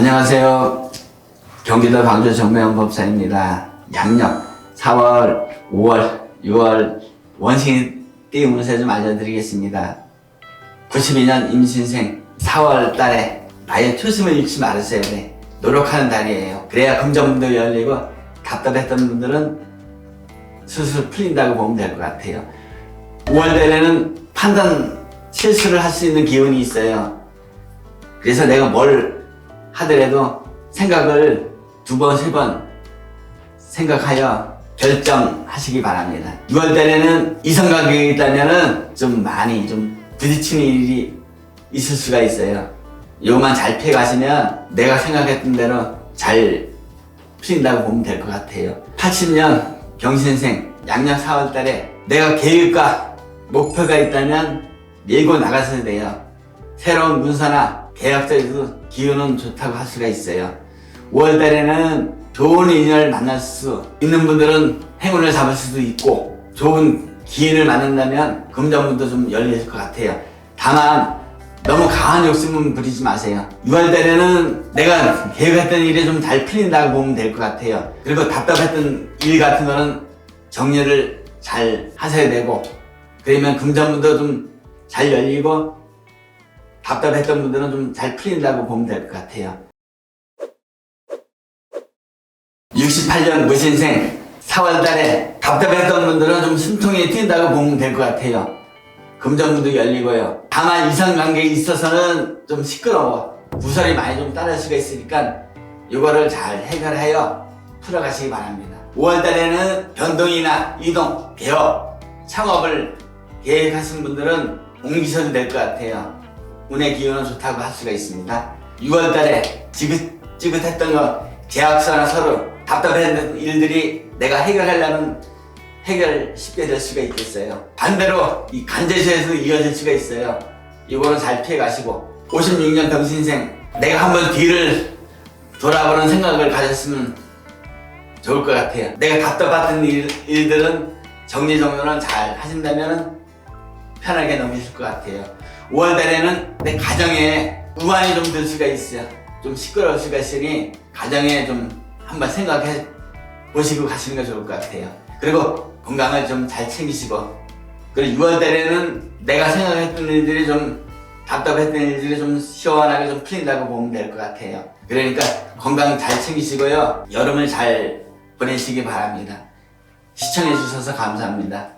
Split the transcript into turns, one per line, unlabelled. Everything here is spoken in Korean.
안녕하세요. 경기도 광주 정매연법사입니다. 양력 4월, 5월, 6월 원숭이 띠 운세 좀 알려드리겠습니다. 92년 임신생 4월 달에 나의 초심을 잃지 말으셔야 돼. 노력하는 달이에요. 그래야 금전문도 열리고 답답했던 분들은 스스로 풀린다고 보면 될 것 같아요. 5월 달에는 판단 실수를 할 수 있는 기운이 있어요. 그래서 내가 뭘 하더라도 생각을 두 번, 세 번 생각하여 결정하시기 바랍니다. 6월 달에는 이성 관계가 있다면은 좀 많이 좀 부딪히는 일이 있을 수가 있어요. 요만 잘 피해 가시면 내가 생각했던 대로 잘 풀린다고 보면 될 것 같아요. 80년 경신생 양력 4월 달에 내가 계획과 목표가 있다면 밀고 나가셔야 돼요. 새로운 문서나 계약서에도 기운은 좋다고 할 수가 있어요. 5월 달에는 좋은 인연을 만날 수 있는 분들은 행운을 잡을 수도 있고 좋은 기인을 만난다면 금전문도 좀 열릴 것 같아요. 다만 너무 강한 욕심은 부리지 마세요. 6월 달에는 내가 계획했던 일이 좀 잘 풀린다고 보면 될 것 같아요. 그리고 답답했던 일 같은 거는 정리를 잘 하셔야 되고 그러면 금전문도 좀 잘 열리고 답답했던 분들은 좀 잘 풀린다고 보면 될 것 같아요. 68년 무신생 4월 달에 답답했던 분들은 좀 숨통이 튄다고 보면 될 것 같아요. 금전문도 열리고요. 다만 이성관계에 있어서는 좀 시끄러워. 구설이 많이 좀 따를 수가 있으니까 이거를 잘 해결하여 풀어가시기 바랍니다. 5월 달에는 변동이나 이동, 개업, 창업을 계획하신 분들은 옮기셔도 될 것 같아요. 운의 기운은 좋다고 할 수가 있습니다. 6월 달에 지긋지긋했던 거 계약서나 서로 답답했던 일들이 내가 해결하려면 해결 쉽게 될 수가 있겠어요. 반대로 이 간제시에서 이어질 수가 있어요. 이거는 잘 피해 가시고 56년 병신생 내가 한번 뒤를 돌아보는 생각을 가졌으면 좋을 것 같아요. 내가 답답했던 일, 일들은 정리정돈을 잘 하신다면 편하게 넘기실 것 같아요. 5월 달에는 내 가정에 우환이 좀 들 수가 있어요. 좀 시끄러울 수가 있으니 가정에 좀 한번 생각해 보시고 가시는 게 좋을 것 같아요. 그리고 건강을 좀 잘 챙기시고 그리고 6월 달에는 내가 생각했던 일들이 좀 답답했던 일들이 좀 시원하게 좀 풀린다고 보면 될 것 같아요. 그러니까 건강 잘 챙기시고요. 여름을 잘 보내시기 바랍니다. 시청해 주셔서 감사합니다.